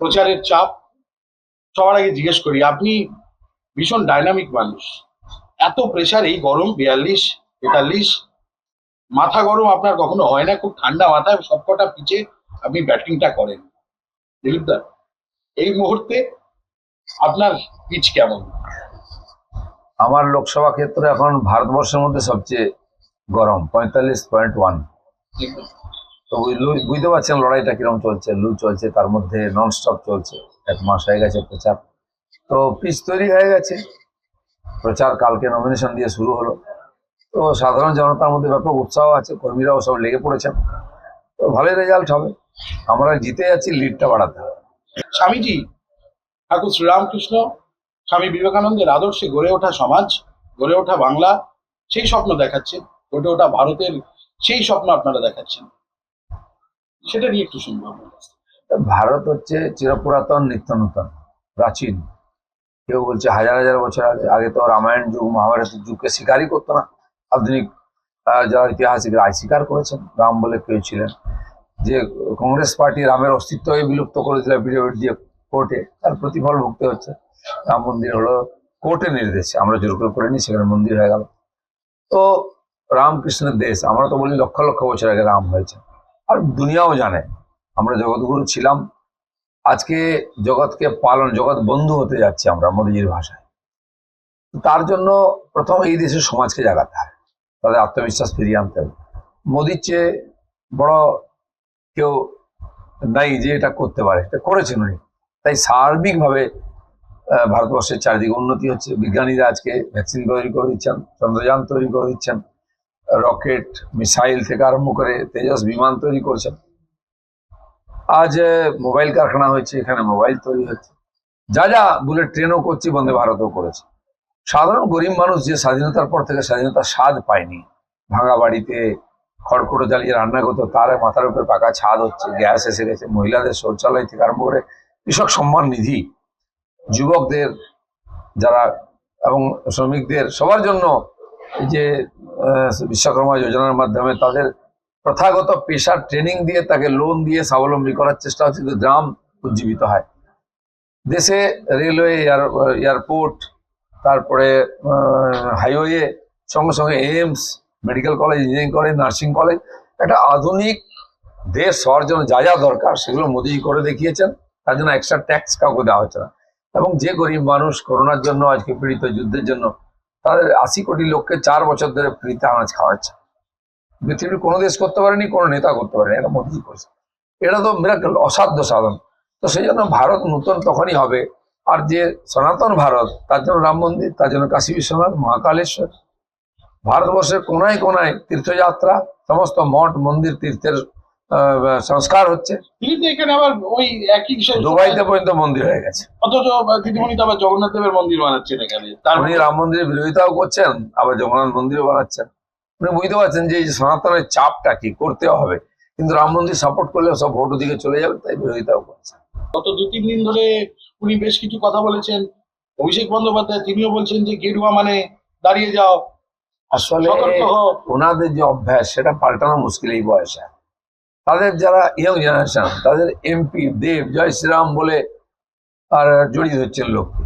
প্রচারের চাপ সবার আগে জিজ্ঞেস করি আপনি ভীষণ ডাইনামিক মানুষ। এত প্রেশার এই গরম বিয়াল্লিশ তেতাল্লিশ মাথা গরম আপনার কখনো হয় না খুব ঠান্ডা মাথায় সবকটা পিচে আপনি ব্যাটিংটা করেন। দিলীপ দা এই মুহূর্তে আপনার পিচ কেমন? আমার লোকসভা ক্ষেত্রে এখন ভারতবর্ষের মধ্যে সবচেয়ে গরম পঁয়তাল্লিশ পয়েন্ট ওয়ান তো বুঝতে পারছেন লড়াইটা কীরকম চলছে, লু চলছে, তার মধ্যে নন স্টপ চলছে। এক মাস হয়ে গেছে প্রচার। তো পিচ তৈরি হয়ে গেছে। প্রচার কালকে নমিনেশন দিয়ে শুরু হলো। তো সাধারণ জনতার মধ্যে ব্যাপক উৎসাহ আছে, কর্মীরাও সব লেগে পড়েছেন। তো ভালোই রেজাল্ট হবে। আমরা জিতে যাচ্ছি লিডটা বাড়াতে হবে। স্বামীজি, ঠাকুর শ্রীরামকৃষ্ণ, স্বামী বিবেকানন্দের আদর্শে গড়ে ওঠা সমাজ, গড়ে ওঠা বাংলা, সেই স্বপ্ন দেখাচ্ছেন। গড়ে ওঠা ভারতের সেই স্বপ্ন আপনারা দেখাচ্ছেন। সেটা নিয়ে একটু শুনব ভারত হচ্ছে চিরপুরাতন নিত্য নূতন প্রাচীন। কেউ বলছে হাজার হাজার বছর আগে আগে তো রামায়ণ যুগ মহাভারতের যুগকে স্বীকারই করতো না। আধুনিক যারা ঐতিহাসিকরা আজ স্বীকার করেছেন, রাম বলে কেউ ছিলেন। যে কংগ্রেস পার্টি রামের অস্তিত্বকে বিলুপ্ত করেছিল এফিডেভিট দিয়ে কোর্টে তার প্রতিফল ভুগতে হচ্ছে। রাম মন্দির হলো কোর্টের নির্দেশে। আমরা জোর করে করিনি সেখানে মন্দির হয়ে গেল। তো রামকৃষ্ণের দেশ, আমরা তো বলি লক্ষ লক্ষ বছর আগে রাম হয়েছে। আর দুনিয়াও জানে। আমরা জগৎগুরু ছিলাম। আজকে জগৎকে পালন, জগৎ বন্ধু হতে যাচ্ছে আমরা মোদীজির ভাষায়। তার জন্য প্রথম এই দেশের সমাজকে জাগাতে হয়। তাদের আত্মবিশ্বাস ফিরিয়ে আনতে হবে। মোদির চেয়ে বড় কেউ নাই যে এটা করতে পারে। এটা করেছেন উনি। তাই সার্বিকভাবে ভারতবর্ষের চারিদিকে উন্নতি হচ্ছে। বিজ্ঞানীরা আজকে ভ্যাকসিন তৈরি করে দিচ্ছেন, চন্দ্রযান তৈরি করে দিচ্ছেন। রকেট, মিসাইল থেকে আরম্ভ করে তেজস বিমান তৈরি করছেন। আজ মোবাইল কারখানা হয়েছে, এখানে মোবাইল তৈরি হচ্ছে। যা যা বুলেট ট্রেনও করছি, বন্দে ভারতও করেছে। সাধারণ গরিব মানুষ যে স্বাধীনতার পর থেকে স্বাধীনতার স্বাদ পায়নি, ভাঙা বাড়িতে খড়কুটো জ্বালিয়ে রান্না করতো, তার মাথার উপর পাকা ছাদ হচ্ছে, গ্যাস এসে গেছে, মহিলাদের শৌচালয় থেকে আরম্ভ করে কৃষক সম্মান নিধি, যুবকদের যারা এবং শ্রমিকদের সবার জন্য যে বিশ্বকর্মা যোজনার মাধ্যমে তাদের প্রথাগত পেশার ট্রেনিং দিয়ে তাকে লোন দিয়ে স্বাবলম্বী করার চেষ্টা হচ্ছে গ্রাম উজ্জীবিত হয়। দেশে রেলওয়ে এয়ারপোর্ট তারপরে হাইওয়ে সঙ্গে সঙ্গে AIIMS medical college engineering college nursing college একটা আধুনিক দেশ হওয়ার জন্য যা যা দরকার সেগুলো মোদিজি করে দেখিয়েছেন, তার জন্য এক্সট্রা ট্যাক্স কাউকে দেওয়া হচ্ছে না। এবং যে গরিব মানুষ করোনার জন্য, আজকে পীড়িত যুদ্ধের জন্য তাদের আশি কোটি লোককে চার বছর ধরে ফ্রিতে আনাজ খাওয়াচ্ছে। পৃথিবীর কোনো দেশ করতে পারেনি, কোনো নেতা করতে পারেনি, এটা মোদিজি করেছে। এটা তো মিরাকল অসাধ্য সাধন। তো সেই জন্য ভারত নূতন তখনই হবে। আর যে সনাতন ভারত, তার জন্য রাম মন্দির, তার জন্য কাশী বিশ্বনাথ মহাকালেশ্বর ভারতবর্ষের কোনায় কোনায় তীর্থযাত্রা, সমস্ত মঠ, মন্দির, তীর্থের সংস্কার হচ্ছে। এখানে আবার ওই একই বিষয় দুবাইতে পর্যন্ত মন্দির হয়ে গেছে। অথচ দিদিমণি তো আবার জগন্নাথ দেবের মন্দির বানাচ্ছেন এখানে। তার উনি রাম মন্দিরের বিরোধিতাও করছেন আবার জগন্নাথ মন্দিরও বানাচ্ছেন। উনি বুঝতে পারছেন যে সনাতনের চাপটা কি করতে হবে? কিন্তু রাম মন্দির সাপোর্ট করলে সব ভোট দিকে চলে যাবে তাই বিরোধিতাও করছেন গত দু তিন দিন ধরে উনি বেশ কিছু কথা বলেছেন। অভিষেক বন্দ্যোপাধ্যায় তিনিও বলছেন যে গেরুয়া মানে দাঁড়িয়ে যাও আসলে ওনাদের যে অভ্যাস সেটা পাল্টানো মুশকিল এই বয়সে তাদের যারা ইয়ং জেনারেশন তাদের এমপি দেব, জয় শ্রীরাম বলে আর জড়িয়ে ধরছেন লোককে।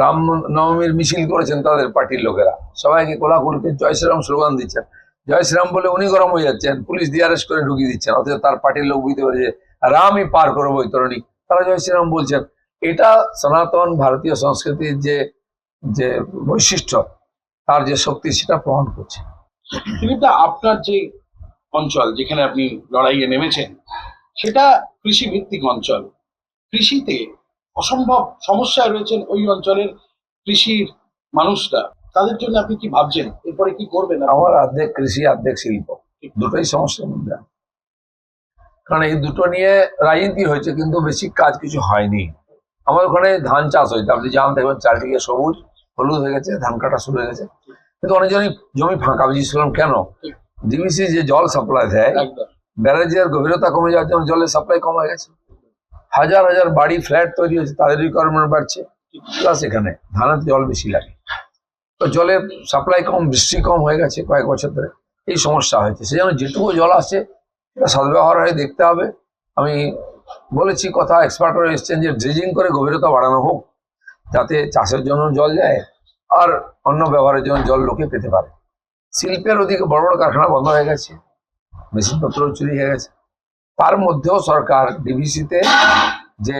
রাম নবমীর মিছিল করেছেন তাদের পার্টির লোকেরা। সবাইকে কোলাকুলিতে জয় শ্রীরাম স্লোগান দিচ্ছেন। জয় শ্রীরাম বলে উনি গরম হয়ে যাচ্ছেন, পুলিশ দিয়ে করে ঢুকিয়ে দিচ্ছেন। অথচ তার পার্টির লোক বুঝতে পারে যে রামই পার করব বৈতরণী তারা জয় শ্রীরাম বলছেন, এটা সনাতন ভারতীয় সংস্কৃতির যে যে বৈশিষ্ট্য, তার যে শক্তি, সেটা প্রমাণ করছে। তিনি তো আপনার যে অঞ্চল যেখানে আপনি লড়াইয়ে নেমেছেন, সেটা কৃষি ভিত্তিক অঞ্চল। কৃষিতে অসম্ভব সমস্যায় রয়েছেন ওই অঞ্চলের কৃষির মানুষরা। তাদের জন্য আপনি কি ভাবছেন? এরপরে কি করবেন আমার অর্ধেক কৃষি অর্ধেক শিল্প। দুটোই সমস্যার মধ্যে। কারণ এই দুটো নিয়ে রাজনীতি হয়েছে, কিন্তু বেশি কাজ কিছু হয়নি। আমার ওখানে ধান চাষ হয়েছে। আপনি জান, দেখবেন চারিদিকে সবুজ, হলুদ হয়ে গেছে, ধান কাটা শুরু হয়ে গেছে। কিন্তু অনেক জনই জমি ফাঁকা বুঝেছিলাম কেন? ডিবিসি যে জল সাপ্লাই দেয় ব্যারেজের গভীরতা কমে যাওয়ার জন্য জলের সাপ্লাই কমে গেছে। হাজার হাজার বাড়ি ফ্ল্যাট তৈরি হয়েছে তাদের রিকোয়ারমেন্ট বাড়ছে। প্লাস এখানে ধানের জল বেশি লাগে। তো জলের সাপ্লাই কম বৃষ্টি কম হয়ে গেছে কয়েক বছর ধরে। এই সমস্যা হয়েছে। সেই জন্য যেটুকু জল আসছে সেটা সদ্ব্যবহার হয়ে দেখতে হবে। আমি বলেছি কথা এক্সপার্টরা এসছেন যে ড্রেজিং করে গভীরতা বাড়ানো হোক যাতে চাষের জন্য জল যায় আর অন্য ব্যবহারের জন্য জল লোকে পেতে পারে। শিল্পের ওদিকে বড় বড় কারখানা বন্ধ হয়ে গেছে, মেশিনপত্র চুরি হয়ে গেছে। তার মধ্যেও সরকার ডিভিসিতে যে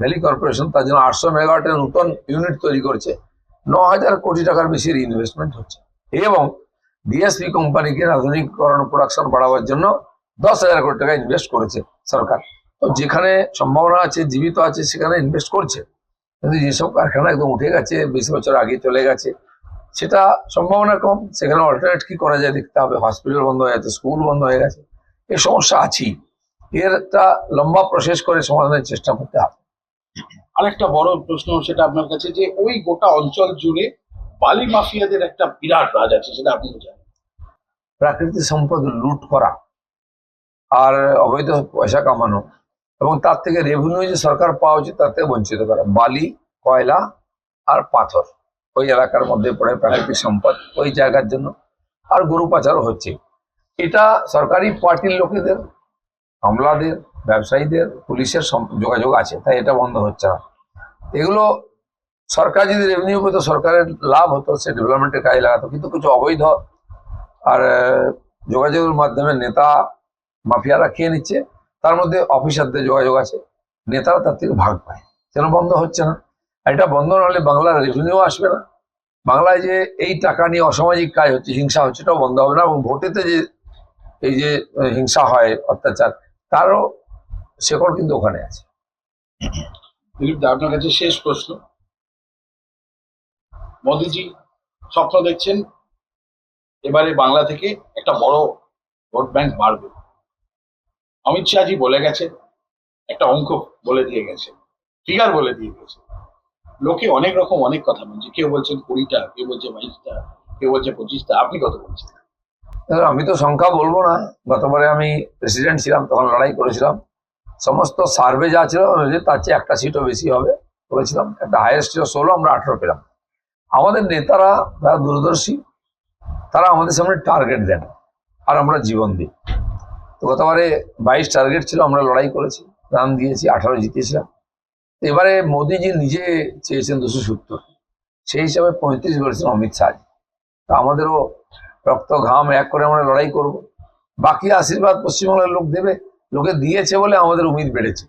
ভ্যালি কর্পোরেশন, তার জন্য আটশো মেগাওয়াটের নতুন ইউনিট তৈরি করছে ন হাজার কোটি টাকার বেশি ইনভেস্টমেন্ট হচ্ছে। এবং ডিএসপি কোম্পানিকে আধুনিকরণ প্রোডাকশন বাড়াবার জন্য দশ হাজার কোটি টাকা ইনভেস্ট করেছে সরকার। তো যেখানে সম্ভাবনা আছে, জীবিত আছে, সেখানে ইনভেস্ট করছে। কিন্তু যেসব কারখানা একদম উঠে গেছে, বিশ বছর আগে চলে গেছে সেটা সম্ভাবনা কম। সেখানে অল্টারনেট কি করা যায় দেখতে হবে। হসপিটাল বন্ধ হয়ে গেছে স্কুল বন্ধ হয়ে গেছে। এই সমস্যা আছেই। এর একটা লম্বা প্রসেস করে সমাধানের চেষ্টা করতে হবে। আরেকটা বড় প্রশ্ন সেটা আপনার কাছে যে ওই গোটা অঞ্চল জুড়ে বালি মাফিয়াদের একটা বিরাট রাজ আছে সেটা আপনি জানেন প্রাকৃতিক সম্পদ লুট করা আর অবৈধ পয়সা কামানো এবং তার থেকে রেভিনিউ যে সরকার পাওয়া উচিত তার থেকে বঞ্চিত করা। বালি কয়লা আর পাথর। ওই এলাকার মধ্যে পড়ে প্রাকৃতিক সম্পদ, ওই জায়গার জন্য আর গরু পাচারও হচ্ছে। এটা সরকারি পার্টির লোকেদের, আমলাদের, ব্যবসায়ীদের, পুলিশের যোগাযোগ আছে, তাই এটা বন্ধ হচ্ছে না। এগুলো সরকার যদি রেভিনিউ পেত, সরকারের লাভ হতো, সে ডেভেলপমেন্টের কাজে লাগাতো, কিন্তু কিছু অবৈধ আর যোগাযোগের মাধ্যমে নেতা মাফিয়ারা খেয়ে নিচ্ছে, তার মধ্যে অফিসারদের যোগাযোগ আছে, নেতারা তার থেকে ভাগ পায়। কেন বন্ধ হচ্ছে না। এটা বন্ধ না হলে বাংলার রেভিনিউ আসবে না। বাংলায় যে এই টাকা নিয়ে অসামাজিক কাজ হচ্ছে, হিংসা হচ্ছে, এটাও বন্ধ হবে না এবং ভোটেতে যে এই যে হিংসা হয়, অত্যাচার, তারও শেকড় কিন্তু ওখানে আছে। আপনার কাছে শেষ প্রশ্ন। মোদিজি স্বপ্ন দেখছেন, এবারে বাংলা থেকে একটা বড় ভোট ব্যাংক বাড়বে। অমিত শাহজি বলে গেছে, একটা অঙ্ক বলে দিয়ে গেছে। ফিগার বলে দিয়ে গেছে। লোকে অনেক রকম অনেক কথা বলছে। কেউ বলছেন কুড়িটা, কেউ বলছে বাইশটা, কেউ বলছে পঁচিশটা। আপনি কত বলছেন? আমি তো সংখ্যা বলব না। গতবারে আমি প্রেসিডেন্ট ছিলাম, তখন লড়াই করেছিলাম। সমস্ত সার্ভে যা ছিল তার চেয়ে একটা সিটও বেশি হবে করেছিলাম একটা হায়েস্ট ছিল ষোলো, আমরা আঠেরো পেলাম। আমাদের নেতারা যারা দূরদর্শী, তারা আমাদের সামনে টার্গেট দেন। আর আমরা জীবন দিই। তো গতবারে বাইশ টার্গেট ছিল, আমরা লড়াই করেছি। রান দিয়েছি, আঠারো জিতিয়েছিলাম তো এবারে মোদিজি নিজে চেয়েছেন দুশো সত্তর। সেই হিসাবে পঁয়ত্রিশ করেছেন অমিত শাহ তা আমাদেরও রক্ত ঘাম এক করে আমরা লড়াই করব। বাকি আশীর্বাদ পশ্চিমবাংলার লোক দেবে, লোকে দিয়েছে বলে আমাদের উমিদ বেড়েছে।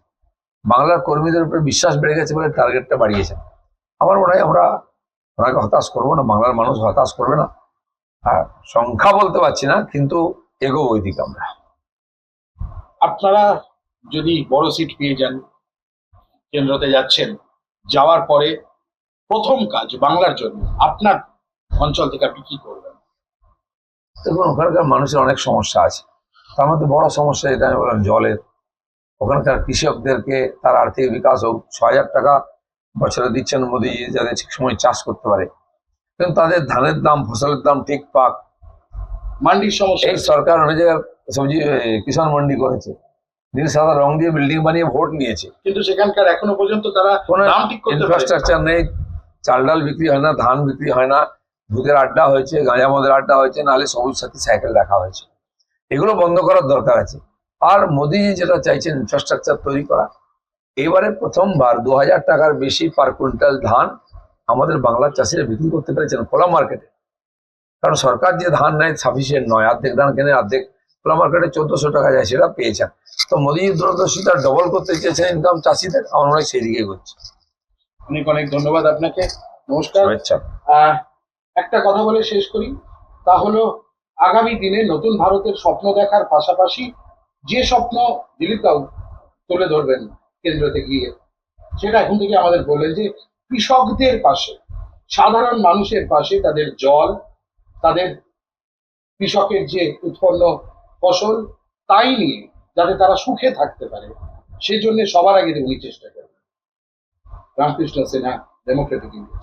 বাংলার কর্মীদের উপরে বিশ্বাস বেড়ে গেছে বলে টার্গেটটা বাড়িয়েছে। আমার মনে হয় আমরা ওনাকে হতাশ করব না, বাংলার মানুষ হতাশ করবে না। আর সংখ্যা বলতে পারছি না, কিন্তু এগো বৈদিক আমরা। আপনারা যদি বড় সিট পেয়ে যান কেন্দ্রতে যাচ্ছেন। যাওয়ার পরে প্রথম কাজ বাংলার জন্য আপনার অঞ্চল থেকে আপনি কি করবেন? দেখুন ওখানকার মানুষের অনেক সমস্যা আছে। তার মধ্যে বড় সমস্যা যেটা আমি বললাম জলের। ওখানকার কৃষকদেরকে তার আর্থিক বিকাশ হোক ছ হাজার টাকা বছরে দিচ্ছেন মোদিজি যাদের ঠিক সময় চাষ করতে পারে। কিন্তু তাদের ধানের দাম ফসলের দাম ঠিক পাক মান্ডির সমস্যা এই সরকার অনেক জায়গায় সবজি কিষাণ মন্ডি করেছে। নীল সাদা রং দিয়ে বিল্ডিং বানিয়ে ভোট নিয়েছে। কিন্তু সেখানকার এখনও পর্যন্ত তারা কোনো ইনফ্রাস্ট্রাকচার নেই চাল ডাল বিক্রি হয় না ধান বিক্রি হয় না ভূতের আড্ডা হয়েছে গাঁজা মদের আড্ডা হয়েছে নাহলে সবুজ সাথী সাইকেল রাখা হয়েছে। এগুলো বন্ধ করার দরকার আছে। আর মোদিজি যেটা চাইছেন ইনফ্রাস্ট্রাকচার তৈরি করা এবারে প্রথমবার দু হাজার টাকার বেশি পার কুইন্টাল ধান আমাদের বাংলার চাষিরা বিক্রি করতে পেরেছেন খোলা মার্কেটে কারণ সরকার যে ধান নেয় সাফিসিয়েন্ট নয় অর্ধেক ধান কেনে অর্ধেক খোলা মার্কেটে চোদ্দশো টাকা যায় সেটা পেয়েছেন। তো মোদিজি দূরদর্শিতা ডবল করতে চেয়েছেন ইনকাম চাষিদের আমার হয় সেই দিকে করছে অনেক অনেক ধন্যবাদ আপনাকে। নমস্কার। একটা কথা বলে শেষ করি। তা হলো আগামী দিনে নতুন ভারতের স্বপ্ন দেখার পাশাপাশি যে স্বপ্ন দিলীপ বাবু তুলে ধরবেন কেন্দ্রতে গিয়ে সেটা এখন থেকে আমাদের বললেন যে কৃষকদের পাশে সাধারণ মানুষের পাশে তাদের জল তাদের কৃষকের যে উৎপন্ন ফসল তাই নিয়ে যাতে তারা সুখে থাকতে পারে, সেই জন্য সবার আগে উনি চেষ্টা করবেন। রামকৃষ্ণ সেনা ডেমোক্রেটিক ইন্ডিয়া